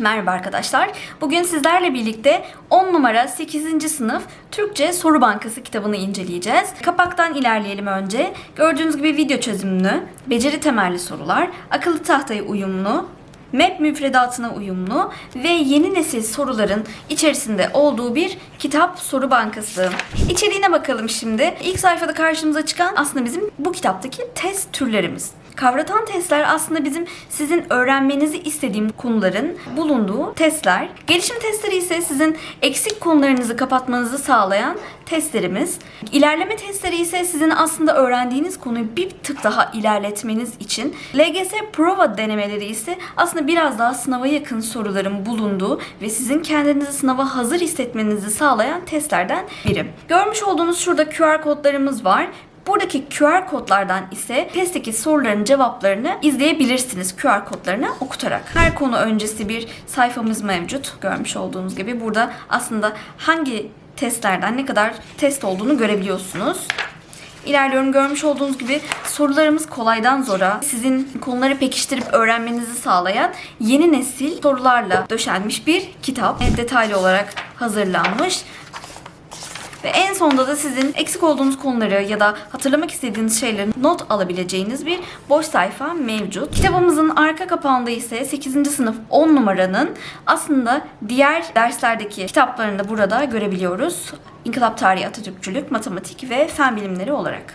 Merhaba arkadaşlar. Bugün sizlerle birlikte 10 numara 8. sınıf Türkçe Soru Bankası kitabını inceleyeceğiz. Kapaktan ilerleyelim önce. Gördüğünüz gibi video çözümlü, beceri temelli sorular, akıllı tahtaya uyumlu, MEP müfredatına uyumlu ve yeni nesil soruların içerisinde olduğu bir kitap soru bankası. İçeriğine bakalım şimdi. İlk sayfada karşımıza çıkan aslında bizim bu kitaptaki test türlerimiz. Kavratan testler aslında bizim sizin öğrenmenizi istediğim konuların bulunduğu testler. Gelişim testleri ise sizin eksik konularınızı kapatmanızı sağlayan testlerimiz. İlerleme testleri ise sizin aslında öğrendiğiniz konuyu bir tık daha ilerletmeniz için. LGS prova denemeleri ise aslında biraz daha sınava yakın soruların bulunduğu ve sizin kendinizi sınava hazır hissetmenizi sağlayan testlerden biri. Görmüş olduğunuz şurada QR kodlarımız var. Buradaki QR kodlardan ise testteki soruların cevaplarını izleyebilirsiniz QR kodlarını okutarak. Her konu öncesi bir sayfamız mevcut. Görmüş olduğunuz gibi burada aslında hangi testlerden ne kadar test olduğunu görebiliyorsunuz. İlerliyorum görmüş olduğunuz gibi sorularımız kolaydan zora sizin konuları pekiştirip öğrenmenizi sağlayan yeni nesil sorularla döşenmiş bir kitap. Detaylı olarak hazırlanmış. Ve en sonunda da sizin eksik olduğunuz konuları ya da hatırlamak istediğiniz şeyleri not alabileceğiniz bir boş sayfa mevcut. Kitabımızın arka kapağında ise 8. sınıf 10 numaranın aslında diğer derslerdeki kitaplarını da burada görebiliyoruz. İnkılap Tarihi, Atatürkçülük, Matematik ve Fen Bilimleri olarak.